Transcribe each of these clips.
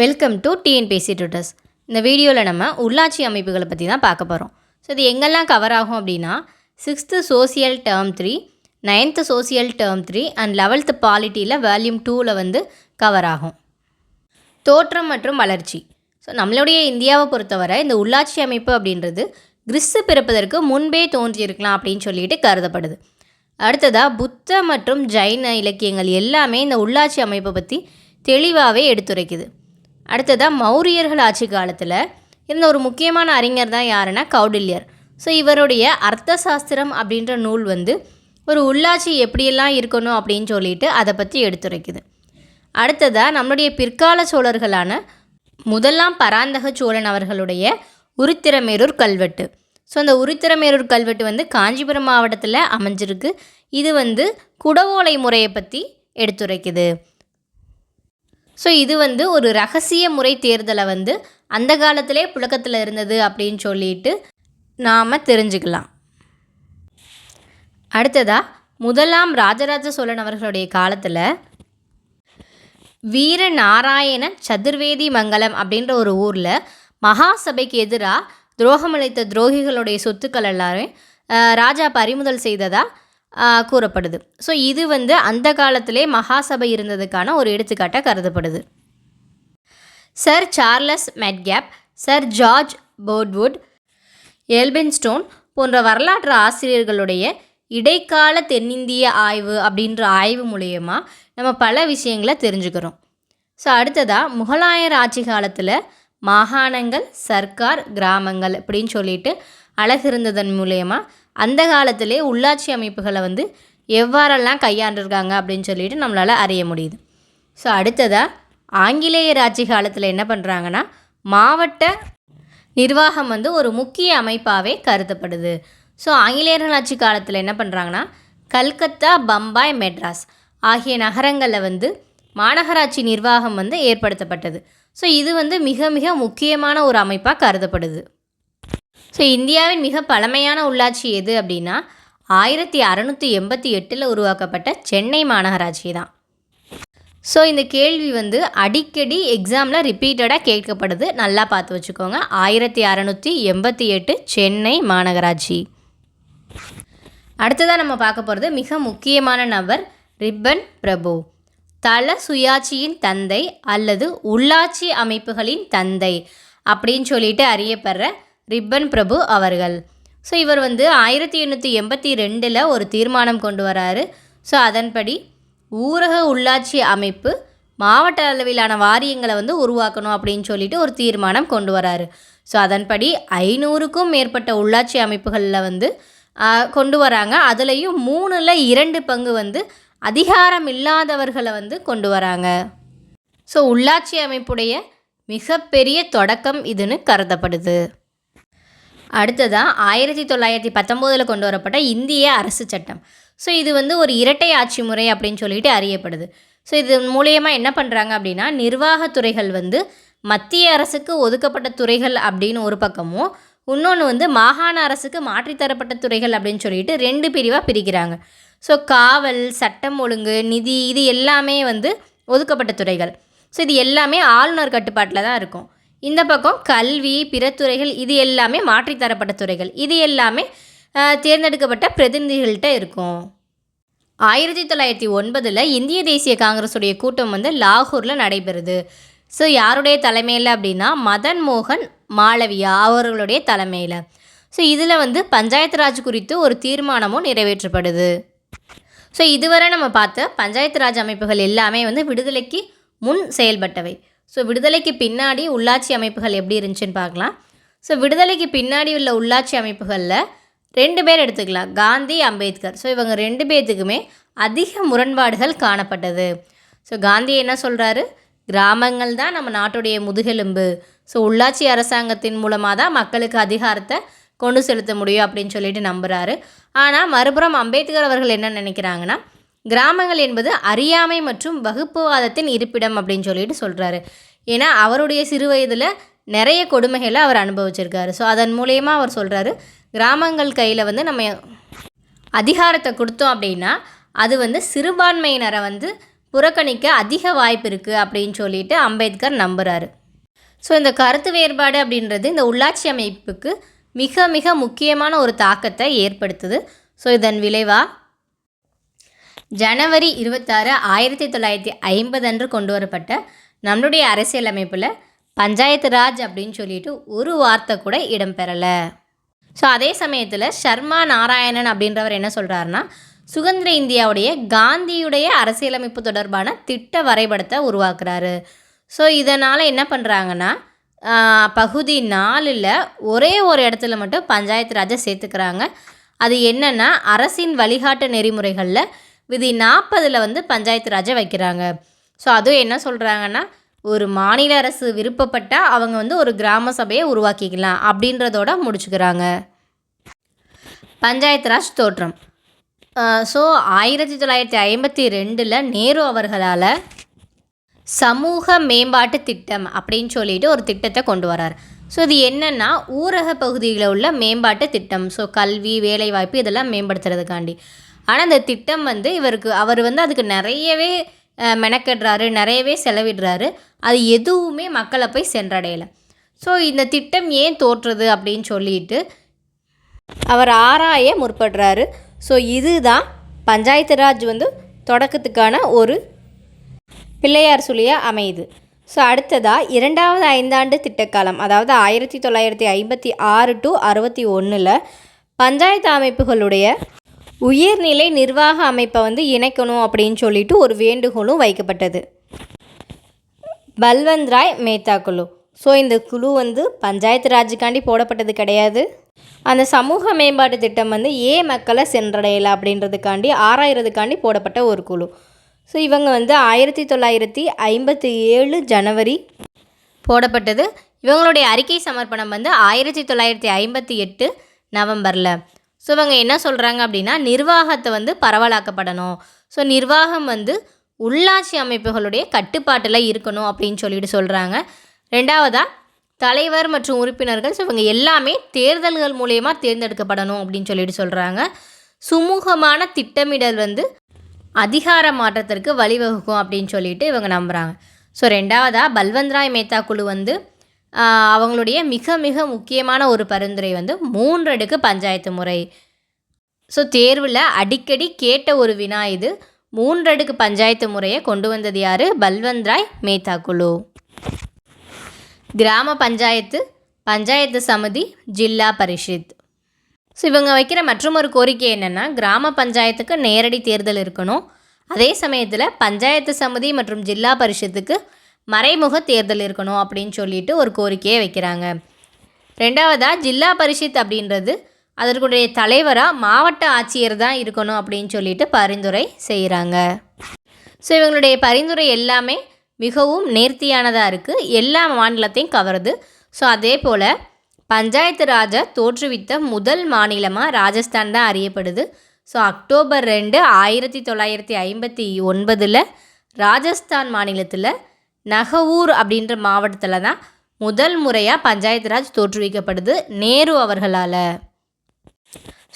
Welcome to TNPSC ட்யூட்டர்ஸ் இந்த வீடியோவில் நம்ம உள்ளாட்சி அமைப்புகளை பற்றி தான் பார்க்க போகிறோம் ஸோ இது எங்கெல்லாம் கவர் ஆகும் அப்படின்னா sixth social term three ninth social term three and eleventh பாலிட்டியில் வேல்யூம் டூவில் வந்து கவர் ஆகும். தோற்றம் மற்றும் வளர்ச்சி. ஸோ நம்மளுடைய இந்தியாவை பொறுத்தவரை இந்த உள்ளாட்சி அமைப்பு அப்படின்றது கிறிஸ்து பிறப்பதற்கு முன்பே தோன்றியிருக்கலாம் அப்படின்னு சொல்லிட்டு கருதப்படுது. அடுத்ததாக புத்த மற்றும் ஜைன இலக்கியங்கள் எல்லாமே இந்த உள்ளாட்சி அமைப்பை பற்றி தெளிவாகவே எடுத்துரைக்குது. அடுத்ததாக மௌரியர்கள் ஆட்சி காலத்தில் இருந்த ஒரு முக்கியமான அறிஞர் தான் யாருன்னா கௌடில்யர். ஸோ இவருடைய அர்த்த சாஸ்திரம் அப்படின்ற நூல் வந்து ஒரு உள்ளாட்சி எப்படியெல்லாம் இருக்கணும் அப்படின்னு சொல்லிட்டு அதை பற்றி எடுத்துரைக்குது. அடுத்ததாக நம்மளுடைய பிற்கால சோழர்களான முதலாம் பராந்தக சோழன் அவர்களுடைய உருத்திரமேரூர் கல்வெட்டு. ஸோ அந்த உருத்திரமேரூர் கல்வெட்டு வந்து காஞ்சிபுரம் மாவட்டத்தில் அமைஞ்சிருக்கு. இது வந்து குடவோலை முறையை பற்றி எடுத்துரைக்குது. ஸோ இது வந்து ஒரு ரகசிய முறை தேர்தலை வந்து அந்த காலத்திலே புழக்கத்தில் இருந்தது அப்படின்னு சொல்லிட்டு நாம் தெரிஞ்சுக்கலாம். அடுத்ததாக முதலாம் ராஜராஜ சோழன் அவர்களுடைய காலத்தில் வீரநாராயண சதுர்வேதி மங்கலம் அப்படின்ற ஒரு ஊரில் மகாசபைக்கு எதிராக துரோகமளித்த துரோகிகளுடைய சொத்துக்கள் எல்லாரும் ராஜா பறிமுதல் செய்ததா கூறப்படுது. ஸோ இது வந்து அந்த காலத்திலே மகாசபை இருந்ததுக்கான ஒரு எடுத்துக்காட்டாக கருதப்படுது. Sir Charles Metcalfe Sir George Birdwood Elphinstone போன்ற வரலாற்று ஆசிரியர்களுடைய இடைக்கால தென்னிந்திய ஆய்வு அப்படின்ற ஆய்வு மூலயமா நம்ம பல விஷயங்களை தெரிஞ்சுக்கிறோம். ஸோ அடுத்ததாக முகலாயர் ஆட்சி காலத்தில் மாகாணங்கள் சர்க்கார் கிராமங்கள் அப்படின்னு சொல்லிட்டு அழகு இருந்ததன் மூலயமா அந்த காலத்திலே உள்ளாட்சி அமைப்புகளை வந்து எவ்வாறெல்லாம் கையாண்டிருக்காங்க அப்படின்னு சொல்லிட்டு நம்மளால் அறிய முடியுது. ஸோ அடுத்ததாக ஆங்கிலேயர் ஆட்சி காலத்தில் என்ன பண்ணுறாங்கன்னா மாவட்ட நிர்வாகம் வந்து ஒரு முக்கிய அமைப்பாகவே கருதப்படுது. ஸோ ஆங்கிலேயர்கள் ஆட்சி காலத்தில் என்ன பண்ணுறாங்கன்னா கல்கத்தா பம்பாய் மெட்ராஸ் ஆகிய நகரங்களில் வந்து மாநகராட்சி நிர்வாகம் வந்து ஏற்படுத்தப்பட்டது. ஸோ இது வந்து மிக மிக முக்கியமான ஒரு அமைப்பாக கருதப்படுது. ஸோ இந்தியாவின் மிக பழமையான உள்ளாட்சி எது அப்படின்னா ஆயிரத்தி அறநூற்றி எண்பத்தி எட்டில் உருவாக்கப்பட்ட சென்னை மாநகராட்சி தான். ஸோ இந்த கேள்வி வந்து அடிக்கடி எக்ஸாமில் ரிப்பீட்டடாக கேட்கப்படுது. நல்லா பார்த்து வச்சுக்கோங்க. ஆயிரத்தி அறநூற்றி எண்பத்தி எட்டு சென்னை மாநகராட்சி. அடுத்ததாக நம்ம பார்க்க போகிறது மிக முக்கியமான நபர் ரிப்பன் பிரபு. தல சுயாட்சியின் தந்தை அல்லது உள்ளாட்சி அமைப்புகளின் தந்தை அப்படின்னு சொல்லிட்டு அறியப்படுற ரிப்பன் பிரபு அவர்கள். ஸோ இவர் வந்து ஆயிரத்தி எண்ணூற்றி எண்பத்தி ரெண்டில் ஒரு தீர்மானம் கொண்டு வராரு. ஸோ அதன்படி ஊரக உள்ளாட்சி அமைப்பு மாவட்ட அளவிலான வாரியங்களை வந்து உருவாக்கணும் அப்படின்னு சொல்லிட்டு ஒரு தீர்மானம் கொண்டு வராரு. ஸோ அதன்படி ஐநூறுக்கும் மேற்பட்ட உள்ளாட்சி அமைப்புகளில் வந்து கொண்டு வராங்க. அதுலேயும் மூணில் இரண்டு பங்கு வந்து அதிகாரம் இல்லாதவர்களை வந்து கொண்டு வராங்க. ஸோ உள்ளாட்சி அமைப்புடைய மிகப்பெரிய தொடக்கம் இதுன்னு கருதப்படுது. அடுத்ததாக ஆயிரத்தி தொள்ளாயிரத்தி பத்தொம்போதில் கொண்டு வரப்பட்ட இந்திய அரசு சட்டம். ஸோ இது வந்து ஒரு இரட்டை ஆட்சி முறை அப்படின்னு சொல்லிட்டு அறியப்படுது. ஸோ இது மூலியமாக என்ன பண்ணுறாங்க அப்படின்னா நிர்வாகத்துறைகள் வந்து மத்திய அரசுக்கு ஒதுக்கப்பட்ட துறைகள் அப்படின்னு ஒரு பக்கமும் இன்னொன்று வந்து மாகாண அரசுக்கு மாற்றித்தரப்பட்ட துறைகள் அப்படின்னு சொல்லிட்டு ரெண்டு பிரிவாக பிரிக்கிறாங்க. ஸோ காவல் சட்டம் ஒழுங்கு நிதி இது எல்லாமே வந்து ஒதுக்கப்பட்ட துறைகள். ஸோ இது எல்லாமே ஆளுநர் கட்டுப்பாட்டில் தான் இருக்கும். இந்த பக்கம் கல்வி பிற துறைகள் இது எல்லாமே மாற்றித்தரப்பட்ட துறைகள். இது எல்லாமே தேர்ந்தெடுக்கப்பட்ட பிரதிநிதிகள்கிட்ட இருக்கும். ஆயிரத்தி தொள்ளாயிரத்தி ஒன்பதில் இந்திய தேசிய காங்கிரஸுடைய கூட்டம் வந்து லாகூரில் நடைபெறுது. ஸோ யாருடைய தலைமையில் அப்படின்னா மதன் மோகன் மாளவியா அவர்களுடைய தலைமையில். ஸோ இதில் வந்து பஞ்சாயத்து ராஜ் குறித்து ஒரு தீர்மானமும் நிறைவேற்றப்படுது. ஸோ இதுவரை நம்ம பார்த்த பஞ்சாயத்து ராஜ் அமைப்புகள் எல்லாமே வந்து விடுதலைக்கு முன் செயல்பட்டவை. ஸோ விடுதலைக்கு பின்னாடி உள்ளாட்சி அமைப்புகள் எப்படி இருந்துச்சுன்னு பார்க்கலாம். ஸோ விடுதலைக்கு பின்னாடி உள்ள உள்ளாட்சி அமைப்புகளில் ரெண்டு பேர் எடுத்துக்கலாம். காந்தி அம்பேத்கர். ஸோ இவங்க ரெண்டு பேர்த்துக்குமே அதிக முரண்பாடுகள் காணப்பட்டது. ஸோ காந்தி என்ன சொல்கிறாரு கிராமங்கள் தான் நம்ம நாட்டுடைய முதுகெலும்பு. ஸோ உள்ளாட்சி அரசாங்கத்தின் மூலமாக தான் மக்களுக்கு அதிகாரத்தை கொண்டு செலுத்த முடியும் அப்படின்னு சொல்லிட்டு நம்புகிறாரு ஆனால் மறுபுறம் அம்பேத்கர் அவர்கள் என்ன நினைக்கிறாங்கன்னா கிராமங்கள் என்பது அறியாமை மற்றும் வகுப்புவாதத்தின் இருப்பிடம் அப்படின்னு சொல்லிட்டு சொல்கிறாரு ஏன்னா அவருடைய சிறு வயதில் நிறைய கொடுமைகளை அவர் அனுபவிச்சிருக்காரு. ஸோ அதன் மூலயமா அவர் சொல்கிறாரு கிராமங்கள் கையில் வந்து நம்ம அதிகாரத்தை கொடுத்தோம் அப்படின்னா அது வந்து சிறுபான்மையினரை வந்து புறக்கணிக்க அதிக வாய்ப்பு இருக்குது அப்படின்னு சொல்லிட்டு அம்பேத்கர் நம்புகிறாரு ஸோ இந்த கருத்து வேறுபாடு அப்படின்றது இந்த உள்ளாட்சி அமைப்புக்கு மிக மிக முக்கியமான ஒரு தாக்கத்தை ஏற்படுத்துது. ஸோ இதன் விளைவாக ஜனவரி இருபத்தாறு ஆயிரத்தி தொள்ளாயிரத்தி ஐம்பது அன்று கொண்டு வரப்பட்ட நம்மளுடைய அரசியலமைப்பில் பஞ்சாயத்து ராஜ் அப்படின்னு சொல்லிட்டு ஒரு வார்த்தை கூட இடம்பெறலை ஸோ அதே சமயத்தில் சர்மா நாராயணன் அப்படின்றவர் என்ன சொல்கிறாருன்னா சுதந்திர இந்தியாவுடைய காந்தியுடைய அரசியலமைப்பு தொடர்பான திட்ட வரைபடத்தை உருவாக்குறாரு. ஸோ இதனால் என்ன பண்ணுறாங்கன்னா பகுதி நாலில் ஒரே ஒரு இடத்துல மட்டும் பஞ்சாயத்து ராஜை சேர்த்துக்கிறாங்க. அது என்னென்னா அரசின் வழிகாட்டு நெறிமுறைகளில் விதி நாற்பதில் வந்து பஞ்சாயத்து ராஜை வைக்கிறாங்க. ஸோ அதுவும் என்ன சொல்கிறாங்கன்னா ஒரு மாநில அரசு விருப்பப்பட்டால் அவங்க வந்து ஒரு கிராம சபையை உருவாக்கிக்கலாம் அப்படின்றதோட முடிச்சுக்கிறாங்க. பஞ்சாயத்து ராஜ் தோற்றம். ஸோ ஆயிரத்தி தொள்ளாயிரத்தி ஐம்பத்தி ரெண்டில் நேரு அவர்களால் சமூக மேம்பாட்டு திட்டம் அப்படின்னு சொல்லிட்டு ஒரு திட்டத்தை கொண்டு வரார். ஸோ இது என்னென்னா ஊரக பகுதியில் உள்ள மேம்பாட்டு திட்டம். ஸோ கல்வி வேலைவாய்ப்பு இதெல்லாம் மேம்படுத்துறதுக்காண்டி. ஆனால் அந்த திட்டம் வந்து இவருக்கு அவர் வந்து அதுக்கு நிறையவே மெனக்கெடுறாரு நிறையவே செலவிடுறாரு. அது எதுவுமே மக்களை போய் சென்றடையலை. ஸோ இந்த திட்டம் ஏன் தோற்றுறது அப்படின்னு சொல்லிட்டு அவர் ஆராய முற்படுறாரு. ஸோ இதுதான் பஞ்சாயத்து ராஜ் வந்து தொடக்கத்துக்கான ஒரு பிள்ளையார் சுழியாக அமையுது ஸோ அடுத்ததாக இரண்டாவது ஐந்தாண்டு திட்டக்காலம் அதாவது ஆயிரத்தி தொள்ளாயிரத்தி ஐம்பத்தி ஆறு டு அறுபத்தி ஒன்றில் பஞ்சாயத்து அமைப்புகளுடைய உயர்நிலை நிர்வாக அமைப்பை வந்து இணைக்கணும் அப்படின்னு சொல்லிட்டு ஒரு வேண்டுகோளும் வைக்கப்பட்டது. பல்வந்த் ராய் மேத்தா குழு. ஸோ இந்த குழு வந்து பஞ்சாயத்து ராஜுக்காண்டி போடப்பட்டது கிடையாது. அந்த சமூக மேம்பாட்டு திட்டம் வந்து ஏன் மக்களை சென்றடையலை அப்படின்றதுக்காண்டி ஆராயிறதுக்காண்டி போடப்பட்ட ஒரு குழு. ஸோ இவங்க வந்து ஆயிரத்தி தொள்ளாயிரத்தி ஐம்பத்தி ஏழு ஜனவரி போடப்பட்டது. இவங்களுடைய அறிக்கை சமர்ப்பணம் வந்து ஆயிரத்தி தொள்ளாயிரத்தி ஐம்பத்தி எட்டு நவம்பரில். ஸோ இவங்க என்ன சொல்கிறாங்க அப்படின்னா நிர்வாகத்தை வந்து பரவலாக்கப்படணும். ஸோ நிர்வாகம் வந்து உள்ளாட்சி அமைப்புகளுடைய கட்டுப்பாட்டில் இருக்கணும் அப்படின்னு சொல்லிட்டு சொல்கிறாங்க ரெண்டாவதாக தலைவர் மற்றும் உறுப்பினர்கள் ஸோ இவங்க எல்லாமே தேர்தல்கள் மூலயமா தேர்ந்தெடுக்கப்படணும் அப்படின்னு சொல்லிட்டு சொல்கிறாங்க சுமூகமான திட்டமிடல் வந்து அதிகார மாற்றத்திற்கு வழிவகுக்கும் அப்படின்னு சொல்லிட்டு இவங்க நம்புகிறாங்க ஸோ ரெண்டாவதாக பல்வந்த்ராய் மேத்தா குழு வந்து அவங்களுடைய மிக மிக முக்கியமான ஒரு பரிந்துரை வந்து மூன்றடுக்கு பஞ்சாயத்து முறை. ஸோ தேர்வில் அடிக்கடி கேட்ட ஒரு வினா இது. மூன்றடுக்கு பஞ்சாயத்து முறையை கொண்டு வந்தது யார்? பல்வந்த்ராய் மேத்தா குழு கிராம பஞ்சாயத்து பஞ்சாயத்து சமிதி ஜில்லா பரிஷத். ஸோ இவங்க வைக்கிற மற்றொரு கோரிக்கை என்னென்னா கிராம பஞ்சாயத்துக்கு நேரடி தேர்தல் இருக்கணும். அதே சமயத்தில் பஞ்சாயத்து சமிதி மற்றும் ஜில்லா பரிஷத்துக்கு மறைமுக தேர்தல் இருக்கணும் அப்படின்னு சொல்லிட்டு ஒரு கோரிக்கையை வைக்கிறாங்க. ரெண்டாவதாக ஜில்லா பரிஷத் அப்படின்றது அதற்குடைய தலைவராக மாவட்ட ஆட்சியர் தான் இருக்கணும் அப்படின்னு சொல்லிட்டு பரிந்துரை செய்கிறாங்க ஸோ இவங்களுடைய பரிந்துரை எல்லாமே மிகவும் நேர்த்தியானதாக இருக்குது எல்லா மாநிலத்தையும் கவருது. ஸோ அதே போல் பஞ்சாயத்து ராஜை தோற்றுவித்த முதல் மாநிலமாக ராஜஸ்தான் தான் அறியப்படுது. ஸோ அக்டோபர் ரெண்டு ஆயிரத்தி தொள்ளாயிரத்தி ஐம்பத்தி ஒன்பதில் ராஜஸ்தான் மாநிலத்தில் நகவூர் அப்படின்ற மாவட்டத்தில் தான் முதல் முறையாக பஞ்சாயத்து ராஜ் தோற்றுவிக்கப்படுது நேரு அவர்களால்.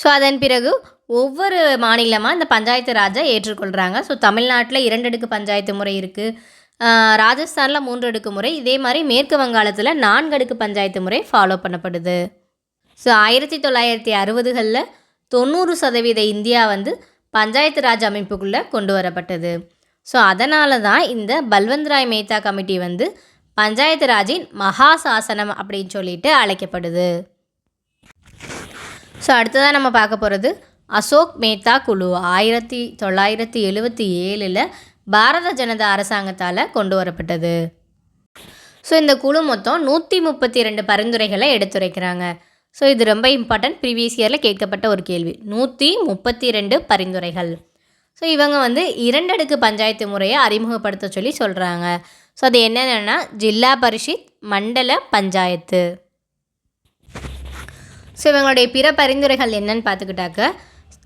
ஸோ அதன் பிறகு ஒவ்வொரு மாநிலமாக இந்த பஞ்சாயத்து ராஜை ஏற்றுக்கொள்கிறாங்க ஸோ தமிழ்நாட்டில் இரண்டு அடுக்கு பஞ்சாயத்து முறை இருக்குது ராஜஸ்தானில் மூன்று அடுக்கு முறை. இதே மாதிரி மேற்கு வங்காளத்தில் நான்கு அடுக்கு பஞ்சாயத்து முறை ஃபாலோ பண்ணப்படுது. ஸோ ஆயிரத்தி தொள்ளாயிரத்தி அறுபதுகளில் தொண்ணூறு சதவீத இந்தியா வந்து பஞ்சாயத்து ராஜ் அமைப்புக்குள்ளே கொண்டு வரப்பட்டது. ஸோ அதனால தான் இந்த பல்வந்த் ராய் மேத்தா கமிட்டி வந்து பஞ்சாயத்து ராஜின் மகா சாசனம் அப்படின்னு சொல்லிட்டு அழைக்கப்படுது. ஸோ அடுத்ததாக நம்ம பார்க்க போகிறது அசோக் மேத்தா குழு. ஆயிரத்தி தொள்ளாயிரத்தி எழுவத்தி ஏழில் பாரத ஜனதா அரசாங்கத்தால் கொண்டு வரப்பட்டது. ஸோ இந்த குழு மொத்தம் நூற்றி முப்பத்தி ரெண்டு பரிந்துரைகளை எடுத்துரைக்கிறாங்க. ஸோ இது ரொம்ப இம்பார்ட்டன்ட் ப்ரீவியஸ் இயரில் கேட்கப்பட்ட ஒரு கேள்வி. நூற்றி முப்பத்தி ரெண்டு பரிந்துரைகள். ஸோ இவங்க வந்து இரண்டடுக்கு பஞ்சாயத்து முறையை அறிமுகப்படுத்த சொல்லி சொல்கிறாங்க ஸோ அது என்னென்னா ஜில்லா பரிஷத் மண்டல பஞ்சாயத்து. ஸோ இவங்களுடைய பிற பரிந்துரைகள் என்னன்னு பார்த்துக்கிட்டாக்க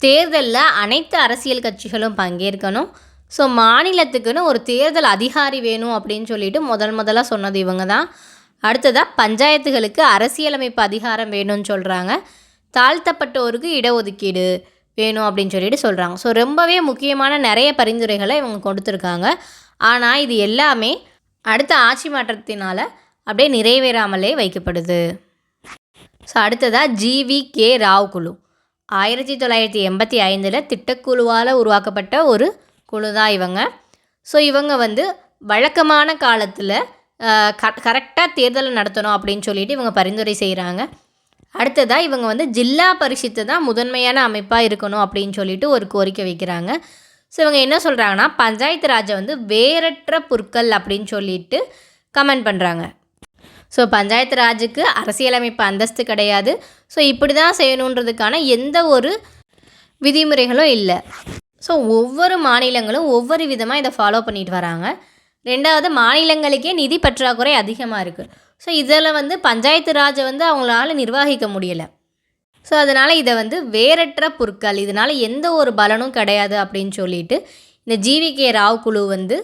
தேர்தலில் அனைத்து அரசியல் கட்சிகளும் பங்கேற்கணும். ஸோ மாநிலத்துக்குன்னு ஒரு தேர்தல் அதிகாரி வேணும் அப்படின்னு சொல்லிட்டு முதல் முதலாக சொன்னது இவங்க தான். அடுத்ததாக பஞ்சாயத்துகளுக்கு அரசியலமைப்பு அதிகாரம் வேணும்னு சொல்கிறாங்க தாழ்த்தப்பட்டோருக்கு இடஒதுக்கீடு. வேணும் அப்படின்னு சொல்லிட்டு சொல்கிறாங்க ஸோ ரொம்பவே முக்கியமான நிறைய பரிந்துரைகளை இவங்க கொடுத்துருக்காங்க. ஆனால் இது எல்லாமே அடுத்த ஆட்சி மாற்றத்தினால் அப்படியே நிறைவேறாமலே வைக்கப்படுது. ஸோ அடுத்ததாக ஜிவி கே ராவ் குழு ஆயிரத்தி தொள்ளாயிரத்தி எண்பத்தி ஐந்தில் திட்டக்குழுவால் உருவாக்கப்பட்ட ஒரு குழு தான் இவங்க. ஸோ இவங்க வந்து வழக்கமான காலத்தில் க கரெக்டாக தேர்தலை நடத்தணும் அப்படின்னு சொல்லிட்டு இவங்க பரிந்துரை செய்கிறாங்க அடுத்ததாக இவங்க வந்து ஜில்லா பரிஷத்து தான் முதன்மையான அமைப்பாக இருக்கணும் அப்படின்னு சொல்லிட்டு ஒரு கோரிக்கை வைக்கிறாங்க. ஸோ இவங்க என்ன சொல்கிறாங்கன்னா பஞ்சாயத்து ராஜை வந்து வேறற்ற பொருட்கள் அப்படின்னு சொல்லிட்டு கமெண்ட் பண்ணுறாங்க ஸோ பஞ்சாயத்து ராஜுக்கு அரசியலமைப்பு அந்தஸ்து கிடையாது. ஸோ இப்படி தான் செய்யணுன்றதுக்கான எந்த ஒரு விதிமுறைகளும் இல்லை. ஸோ ஒவ்வொரு மாநிலங்களும் ஒவ்வொரு விதமாக இதை ஃபாலோ பண்ணிட்டு வராங்க. ரெண்டாவது மாநிலங்களுக்கே நிதி பற்றாக்குறை அதிகமாக இருக்குது ஸோ இதில் வந்து பஞ்சாயத்து ராஜை வந்து அவங்களால நிர்வகிக்க முடியலை. ஸோ அதனால் இதை வந்து வேறற்ற பொருட்கள் இதனால் எந்த ஒரு பலனும் கிடையாது அப்படின்னு சொல்லிட்டு இந்த ஜிவிகே ராவ் குழு வந்து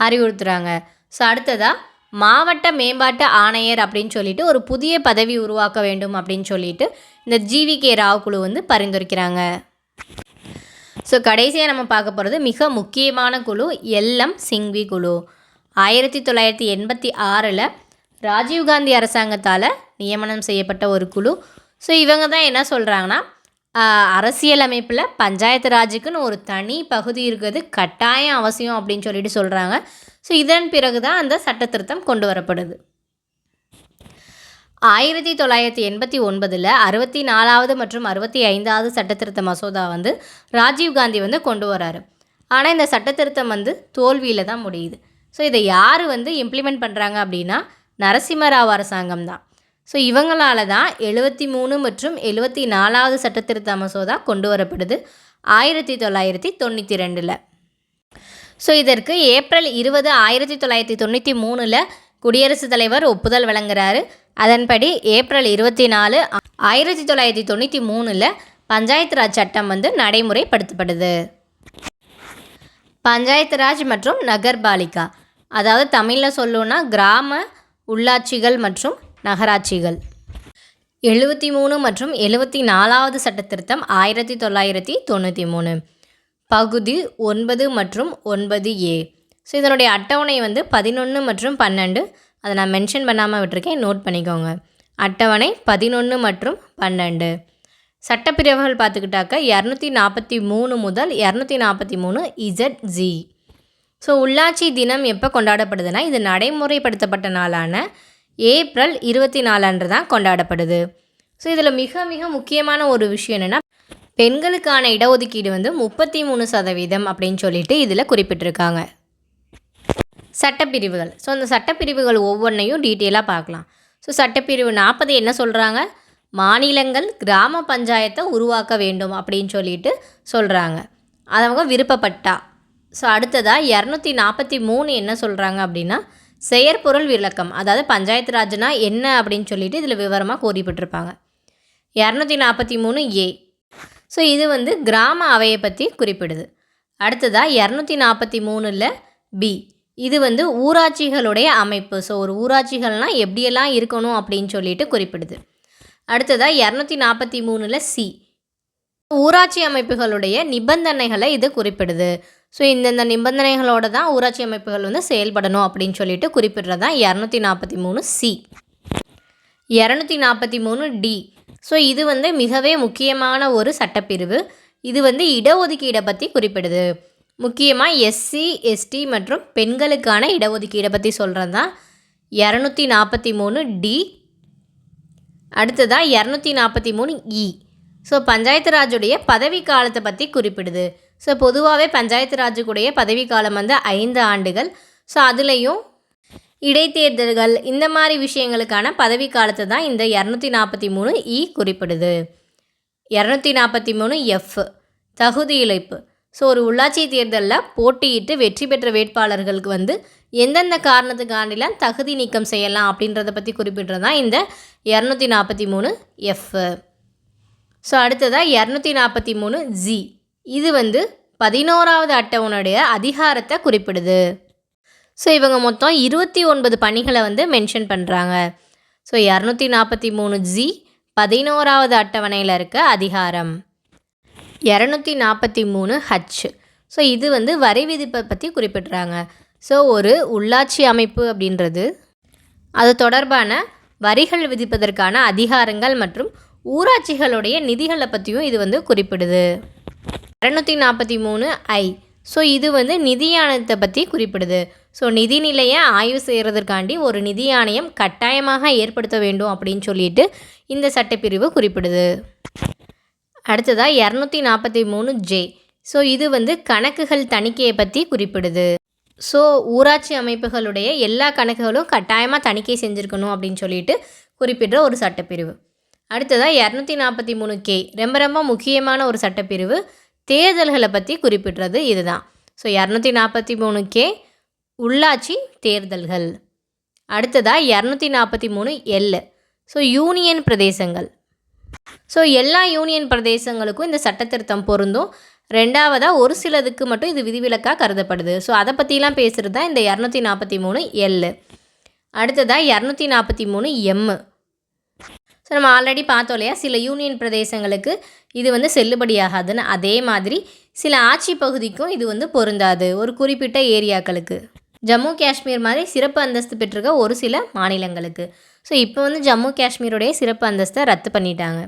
அறிவுறுத்துகிறாங்க ஸோ அடுத்ததாக மாவட்ட மேம்பாட்டு ஆணையர் அப்படின்னு சொல்லிட்டு ஒரு புதிய பதவி உருவாக்க வேண்டும் அப்படின்னு சொல்லிட்டு இந்த ஜிவிகே ராவ் குழு வந்து பரிந்துரைக்கிறாங்க. ஸோ கடைசியாக நம்ம பார்க்க போகிறது மிக முக்கியமான குழு எல்எம் சிங்வி குழு. ஆயிரத்தி தொள்ளாயிரத்தி எண்பத்தி ஆறில் ராஜீவ்காந்தி அரசாங்கத்தால் நியமனம் செய்யப்பட்ட ஒரு குழு. ஸோ இவங்க தான் என்ன சொல்கிறாங்கன்னா அரசியலமைப்பில் பஞ்சாயத்து ராஜுக்குன்னு ஒரு தனி பகுதி இருக்கிறது கட்டாயம் அவசியம் அப்படின்னு சொல்லிட்டு சொல்கிறாங்க ஸோ இதன் பிறகு தான் அந்த சட்ட திருத்தம் கொண்டு வரப்படுது. ஆயிரத்தி தொள்ளாயிரத்தி எண்பத்தி ஒன்பதில் அறுபத்தி நாலாவது மற்றும் அறுபத்தி ஐந்தாவது சட்டத்திருத்த மசோதா வந்து ராஜீவ்காந்தி வந்து கொண்டு வராரு. ஆனால் இந்த சட்டத்திருத்தம் வந்து தோல்வியில் தான் முடியுது. ஸோ இதை யார் வந்து இம்ப்ளிமெண்ட் பண்ணுறாங்க அப்படின்னா நரசிம்மராவ் அரசாங்கம் தான் ஸோ இவங்களால தான் எழுபத்தி மூணு மற்றும் எழுபத்தி நாலாவது சட்டத்திருத்த மசோதா கொண்டு வரப்படுது. ஆயிரத்தி தொள்ளாயிரத்தி தொண்ணூற்றி ரெண்டில். ஸோ இதற்கு ஏப்ரல் இருபது ஆயிரத்தி தொள்ளாயிரத்தி தொண்ணூற்றி மூணில் குடியரசுத் தலைவர் ஒப்புதல் வழங்குறாரு. அதன்படி ஏப்ரல் இருபத்தி நாலு ஆயிரத்தி தொள்ளாயிரத்தி தொண்ணூற்றி மூணில் பஞ்சாயத்து ராஜ் சட்டம் வந்து நடைமுறைப்படுத்தப்படுது. பஞ்சாயத்து ராஜ் மற்றும் நகர்பாலிகா அதாவது தமிழில் சொல்லணுன்னா கிராம உள்ளாட்சிகள் மற்றும் நகராட்சிகள். எழுபத்தி மூணு மற்றும் எழுபத்தி நாலாவது சட்டத்திருத்தம் ஆயிரத்தி தொள்ளாயிரத்தி தொண்ணூற்றி மூணு. பகுதி ஒன்பது மற்றும் ஒன்பது ஏ. ஸோ இதனுடைய அட்டவணை வந்து பதினொன்று மற்றும் பன்னெண்டு. அதை நான் மென்ஷன் பண்ணாமல் விட்டுருக்கேன். நோட் பண்ணிக்கோங்க. அட்டவணை பதினொன்று மற்றும் பன்னெண்டு. சட்டப்பிரிவுகள் பார்த்துக்கிட்டாக்க இரநூத்தி நாற்பத்தி மூணு முதல் இரநூத்தி நாற்பத்தி மூணு இசட் ஜி. ஸோ உள்ளாட்சி தினம் எப்போ கொண்டாடப்படுதுன்னா இது நடைமுறைப்படுத்தப்பட்ட நாளான ஏப்ரல் இருபத்தி நாலன்று தான் கொண்டாடப்படுது. ஸோ இதில் மிக மிக முக்கியமான ஒரு விஷயம் என்னென்னா பெண்களுக்கான இடஒதுக்கீடு வந்து முப்பத்தி மூணு சதவீதம் அப்படின்னு சொல்லிட்டு இதில் குறிப்பிட்டிருக்காங்க. சட்டப்பிரிவுகள். ஸோ அந்த சட்டப்பிரிவுகள் ஒவ்வொன்றையும் டீட்டெயிலாக பார்க்கலாம். ஸோ சட்டப்பிரிவு நாற்பது என்ன சொல்கிறாங்க மாநிலங்கள் கிராம பஞ்சாயத்தை உருவாக்க வேண்டும் அப்படின்னு சொல்லிட்டு சொல்கிறாங்க அதவங்க விருப்பப்பட்டா. ஸோ அடுத்ததாக இரநூத்தி நாற்பத்தி மூணு என்ன சொல்கிறாங்க அப்படின்னா செயற்பொருள் விளக்கம். அதாவது பஞ்சாயத்து ராஜ்னா என்ன அப்படின்னு சொல்லிட்டு இதில் விவரமாக கூறிப்பட்டிருப்பாங்க. இரநூத்தி நாற்பத்தி மூணு ஏ. ஸோ இது வந்து கிராம அவையை பற்றி குறிப்பிடுது. அடுத்ததாக இரநூத்தி நாற்பத்தி மூணில் பி. இது வந்து ஊராட்சிகளுடைய அமைப்பு. ஸோ ஒரு ஊராட்சிகள்னால் எப்படியெல்லாம் இருக்கணும் அப்படின்னு சொல்லிட்டு குறிப்பிடுது. அடுத்ததாக இரநூத்தி நாற்பத்தி மூணில் சி. ஊராட்சி அமைப்புகளுடைய நிபந்தனைகளை இது குறிப்பிடுது. ஸோ இந்தந்த நிபந்தனைகளோடு தான் ஊராட்சி அமைப்புகள் வந்து செயல்படணும் அப்படின்னு சொல்லிட்டு குறிப்பிடுறது தான் இரநூத்தி நாற்பத்தி மூணு சி இரநூத்தி நாற்பத்தி மூணு டி ஸோ இது வந்து மிகவே முக்கியமான ஒரு சட்டப்பிரிவு. இது வந்து இடஒதுக்கீடை பற்றி குறிப்பிடுது. முக்கியமாக எஸ்சி எஸ்டி மற்றும் பெண்களுக்கான இடஒதுக்கீடை பற்றி சொல்கிறது தான் இரநூத்தி நாற்பத்தி மூணு டி அடுத்ததாக இரநூத்தி நாற்பத்தி மூணு இ e. ஸோ பஞ்சாயத்து ராஜுடைய பதவி காலத்தை பற்றி குறிப்பிடுது. ஸோ பொதுவாகவே பஞ்சாயத்து ராஜுக்குடைய பதவி காலம் வந்து ஐந்து ஆண்டுகள். ஸோ அதுலேயும் இடைத்தேர்தல்கள் இந்த மாதிரி விஷயங்களுக்கான பதவி காலத்தை தான் இந்த இரநூத்தி நாற்பத்தி மூணு இ குறிப்பிடுது. இரநூத்தி நாற்பத்தி மூணு எஃப் தகுதி இழைப்பு. ஸோ ஒரு உள்ளாட்சி தேர்தலில் போட்டியிட்டு வெற்றி பெற்ற வேட்பாளர்களுக்கு வந்து எந்தெந்த காரணத்துக்காண்டிலாம் தகுதி நீக்கம் செய்யலாம் அப்படின்றத பற்றி குறிப்பிட்றது தான் இந்த இரநூத்தி நாற்பத்தி மூணு எஃப் ஸோ அடுத்ததாக இரநூத்தி நாற்பத்தி மூணு ஜி இது வந்து பதினோராவது அட்டவனுடைய அதிகாரத்தை குறிப்பிடுது. ஸோ இவங்க மொத்தம் இருபத்தி ஒன்பது பணிகளை வந்து மென்ஷன் பண்ணுறாங்க ஸோ இரநூத்தி நாற்பத்தி மூணு ஜி பதினோராவது அட்டவணையில் இருக்க அதிகாரம். இரநூத்தி நாற்பத்தி மூணு ஹச் ஸோ இது வந்து வரி விதிப்பை பற்றி குறிப்பிட்றாங்க. ஸோ ஒரு உள்ளாட்சி அமைப்பு அப்படின்றது அது தொடர்பான வரிகள் விதிப்பதற்கான அதிகாரங்கள் மற்றும் ஊராட்சிகளுடைய நிதிகளை பற்றியும் இது வந்து குறிப்பிடுது. இரநூத்தி நாற்பத்தி மூணு ஐ. ஸோ இது வந்து நிதி ஆணையத்தை பற்றி குறிப்பிடுது ஸோ நிதிநிலையை ஆய்வு செய்கிறதுக்காண்டி ஒரு நிதி ஆணையம் கட்டாயமாக ஏற்படுத்த வேண்டும் அப்படின்னு சொல்லிட்டு இந்த சட்டப்பிரிவு குறிப்பிடுது. அடுத்ததாக இரநூத்தி நாற்பத்தி மூணு ஜே. ஸோ இது வந்து கணக்குகள் தணிக்கையை பற்றி குறிப்பிடுது. ஸோ ஊராட்சி அமைப்புகளுடைய எல்லா கணக்குகளும் கட்டாயமாக தணிக்கை செஞ்சுருக்கணும் அப்படின்னு சொல்லிட்டு குறிப்பிடுற ஒரு சட்டப்பிரிவு. அடுத்ததாக இரநூத்தி நாற்பத்தி மூணு கே. ரொம்ப ரொம்ப முக்கியமான ஒரு சட்டப்பிரிவு. தேர்தல்களை பற்றி குறிப்பிடுறது இதுதான். ஸோ இரநூத்தி நாற்பத்தி மூணு கே உள்ளாட்சி தேர்தல்கள். அடுத்ததாக இரநூத்தி நாற்பத்தி மூணு எல் ஸோ யூனியன் பிரதேசங்கள். ஸோ எல்லா யூனியன் பிரதேசங்களுக்கும் இந்த சட்டத்திருத்தம் பொருந்தும். ரெண்டாவதாக ஒரு சிலதுக்கு மட்டும் இது விதிவிலக்காக கருதப்படுது. ஸோ அதை பற்றிலாம் பேசுகிறது தான் இந்த இரநூத்தி நாற்பத்தி மூணு எல் அடுத்ததாக இரநூத்தி நாற்பத்தி மூணு எம்மு ஸோ நம்ம ஆல்ரெடி பார்த்தோம் இல்லையா? சில யூனியன் பிரதேசங்களுக்கு இது வந்து செல்லுபடியாகாதுன்னு அதே மாதிரி சில ஆட்சி பகுதிக்கும் இது வந்து பொருந்தாது. ஒரு குறிப்பிட்ட ஏரியாக்களுக்கு. ஜம்மு காஷ்மீர் மாதிரி சிறப்பு அந்தஸ்து பெற்றிருக்க ஒரு சில மாநிலங்களுக்கு. ஸோ இப்போ வந்து ஜம்மு காஷ்மீருடைய சிறப்பு அந்தஸ்தை ரத்து பண்ணிட்டாங்க.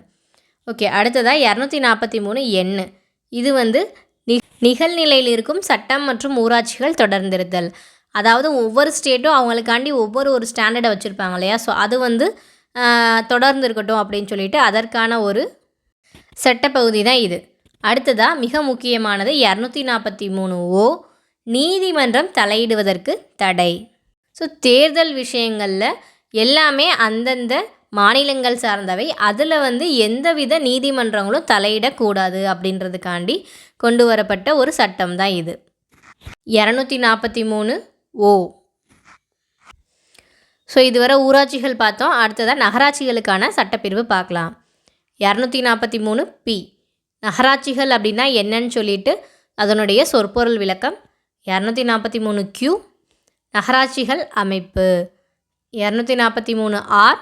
ஓகே அடுத்ததாக இரநூத்தி நாற்பத்தி மூணு எண்ணு இது வந்து நி நிகழ்நிலையில் இருக்கும் சட்டம் மற்றும் ஊராட்சிகள் தொடர்ந்திருத்தல். அதாவது ஒவ்வொரு ஸ்டேட்டும் அவங்களுக்காண்டி ஒவ்வொரு ஒரு ஸ்டாண்டர்டை வச்சுருப்பாங்க இல்லையா? ஸோ அது வந்து தொடர்ந்து இருக்கட்டும் அப்படின்னு சொல்லிட்டு அதற்கான ஒரு சட்டப்பகுதி தான் இது. அடுத்ததாக மிக முக்கியமானது இரநூத்தி நாற்பத்தி மூணு ஓ நீதிமன்றம் தலையிடுவதற்கு தடை. ஸோ தேர்தல் விஷயங்களில் எல்லாமே அந்தந்த மாநிலங்கள் சார்ந்தவை. அதில் வந்து எந்தவித நீதிமன்றங்களும் தலையிடக்கூடாது அப்படின்றதுக்காண்டி கொண்டு வரப்பட்ட ஒரு சட்டம் தான் இது. இரநூத்தி நாற்பத்தி மூணு ஓ. ஸோ இதுவரை ஊராட்சிகள் பார்த்தோம். அடுத்ததாக நகராட்சிகளுக்கான சட்டப்பிரிவு பார்க்கலாம். இரநூத்தி நாற்பத்தி மூணு பி நகராட்சிகள் அப்படின்னா என்னன்னு சொல்லிட்டு அதனுடைய சொற்பொருள் விளக்கம். இரநூத்தி நாற்பத்தி மூணு கியூ நகராட்சிகள் அமைப்பு. இரநூத்தி நாற்பத்தி மூணு ஆர்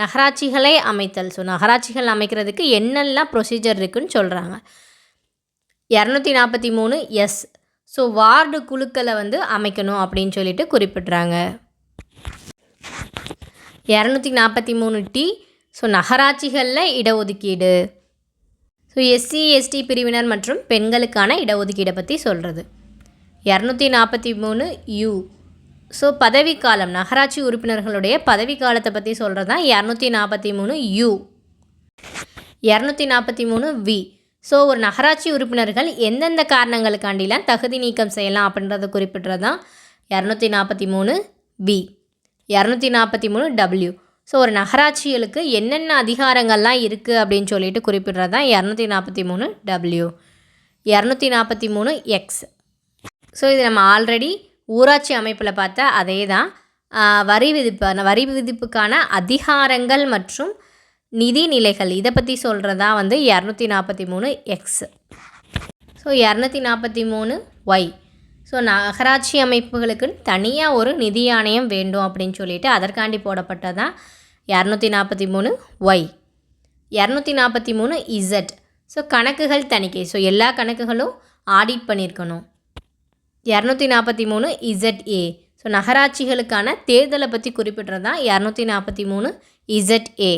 நகராட்சிகளை அமைத்தல். ஸோ நகராட்சிகள் அமைக்கிறதுக்கு என்னெல்லாம் ப்ரொசீஜர் இருக்குன்னு சொல்கிறாங்க இரநூத்தி நாற்பத்தி மூணு எஸ் ஸோ வார்டு குழுக்களை வந்து அமைக்கணும் அப்படின்னு சொல்லிட்டு குறிப்பிட்றாங்க. இரநூத்தி நாற்பத்தி மூணு டி ஸோ நகராட்சிகளில் இடஒதுக்கீடு. ஸோ எஸ்சி எஸ்டி பிரிவினர் மற்றும் பெண்களுக்கான இடஒதுக்கீடை பற்றி சொல்கிறது இரநூத்தி நாற்பத்தி மூணு யூ ஸோ பதவிக்காலம் நகராட்சி உறுப்பினர்களுடைய பதவி காலத்தை பற்றி சொல்கிறது தான் இரநூத்தி நாற்பத்தி மூணு யூ இரநூத்தி நாற்பத்தி மூணு வி ஸோ ஒரு நகராட்சி உறுப்பினர்கள் எந்தெந்த காரணங்களுக்காண்டிலாம் தகுதி நீக்கம் செய்யலாம் அப்படின்றத குறிப்பிட்றது தான் இரநூத்தி நாற்பத்தி மூணு வி இரநூத்தி நாற்பத்தி மூணு டபிள்யூ ஸோ ஒரு நகராட்சிகளுக்கு என்னென்ன அதிகாரங்கள்லாம் இருக்குது அப்படின்னு சொல்லிட்டு குறிப்பிடுறது தான் இரநூத்தி நாற்பத்தி மூணு டபிள்யூ இரநூத்தி நாற்பத்தி மூணு எக்ஸ் ஸோ இது நம்ம ஆல்ரெடி ஊராட்சி அமைப்பில் பார்த்தா அதே தான். வரி விதிப்பு வரி விதிப்புக்கான அதிகாரங்கள் மற்றும் நிதிநிலைகள் இதை பற்றி சொல்கிறதா வந்து இரநூத்தி நாற்பத்தி மூணு எக்ஸ் ஸோ இரநூத்தி நாற்பத்தி மூணு ஒய் ஸோ நகராட்சி அமைப்புகளுக்கு தனியாக ஒரு நிதி ஆணையம் வேண்டும் அப்படின்னு சொல்லிட்டு அதற்காண்டி போடப்பட்டதான் இரநூத்தி நாற்பத்தி மூணு ஒய் இரநூத்தி நாற்பத்தி மூணு இசட் ஸோ கணக்குகள் தணிக்கை. ஸோ எல்லா கணக்குகளும் ஆடிட் பண்ணியிருக்கணும் இரநூத்தி நாற்பத்தி மூணு இசட் ஏ ஸோ நகராட்சிகளுக்கான தேர்தலை பற்றி குறிப்பிட்றது? தான் இரநூத்தி நாற்பத்தி மூணு இசட் ஏ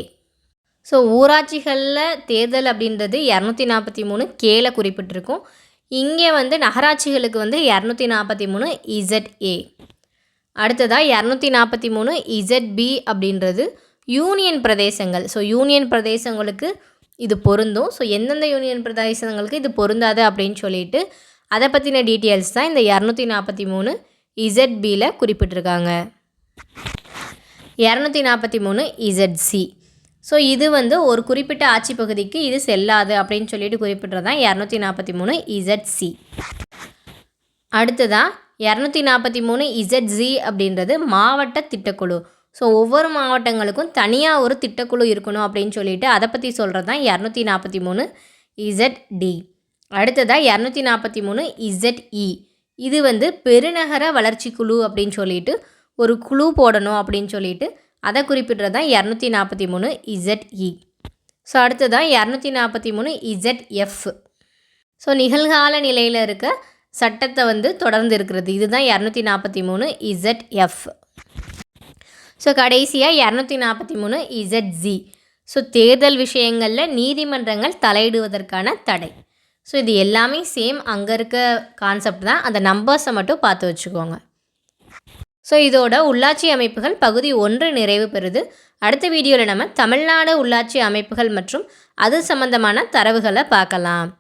ஸோ ஊராட்சிகளில் தேர்தல் அப்படின்றது இரநூத்தி நாற்பத்தி மூணு கேல குறிப்பிட்டிருக்கும். இங்கே வந்து நகராட்சிகளுக்கு வந்து இரநூத்தி நாற்பத்தி மூணு இசட்ஏ. அடுத்ததாக இரநூத்தி நாற்பத்தி மூணு இசட்பி அப்படின்றது யூனியன் பிரதேசங்கள். ஸோ யூனியன் பிரதேசங்களுக்கு இது பொருந்தும். ஸோ எந்தெந்த யூனியன் பிரதேசங்களுக்கு இது பொருந்தாது அப்படின்னு சொல்லிட்டு அதை பற்றின டீட்டெயில்ஸ் தான் இந்த இரநூத்தி நாற்பத்தி மூணு இசட்பியில் குறிப்பிட்டிருக்காங்க. இரநூத்தி நாற்பத்தி மூணு இசட்சி. ஸோ இது வந்து ஒரு குறிப்பிட்ட ஆட்சி பகுதிக்கு இது செல்லாது அப்படின்னு சொல்லிட்டு குறிப்பிட்றதான் இரநூத்தி நாற்பத்தி மூணு இசட்சி. அடுத்ததாக இரநூத்தி நாற்பத்தி மூணு இசட்ஜி அப்படின்றது மாவட்ட திட்டக்குழு. ஸோ ஒவ்வொரு மாவட்டங்களுக்கும் தனியாக ஒரு திட்டக்குழு இருக்கணும் அப்படின்னு சொல்லிட்டு அதை பற்றி சொல்கிறது தான் இரநூத்தி நாற்பத்தி மூணு இசட்டி. அடுத்ததாக இரநூத்தி நாற்பத்தி மூணு இசட்இ. இது வந்து பெருநகர வளர்ச்சி குழு அப்படின்னு சொல்லிட்டு ஒரு குழு போடணும் அப்படின்னு சொல்லிட்டு அதை குறிப்பிடுறது தான் இரநூத்தி நாற்பத்தி மூணு இசட்இ. ஸோ அடுத்ததான் இரநூத்தி நாற்பத்தி மூணு இசட்எஃப். ஸோ நிகழ்கால நிலையில் இருக்க சட்டத்தை வந்து தொடர்ந்து இருக்கிறது. இதுதான் இரநூத்தி நாற்பத்தி மூணு இசட்எஃப். ஸோ கடைசியாக இரநூத்தி நாற்பத்தி மூணு இசட்ஜி. ஸோ தேர்தல் விஷயங்களில் நீதிமன்றங்கள் தலையிடுவதற்கான தடை. ஸோ இது எல்லாமே சேம் அங்கே இருக்க கான்செப்ட் தான். அந்த நம்பர்ஸை மட்டும் பார்த்து வச்சுக்கோங்க. ஸோ இதோட உள்ளாட்சி அமைப்புகள் பகுதி ஒன்று நிறைவு பெறுது. அடுத்த வீடியோவில் நம்ம தமிழ்நாடு உள்ளாட்சி அமைப்புகள் மற்றும் அது சம்பந்தமான தரவுகளை பார்க்கலாம்.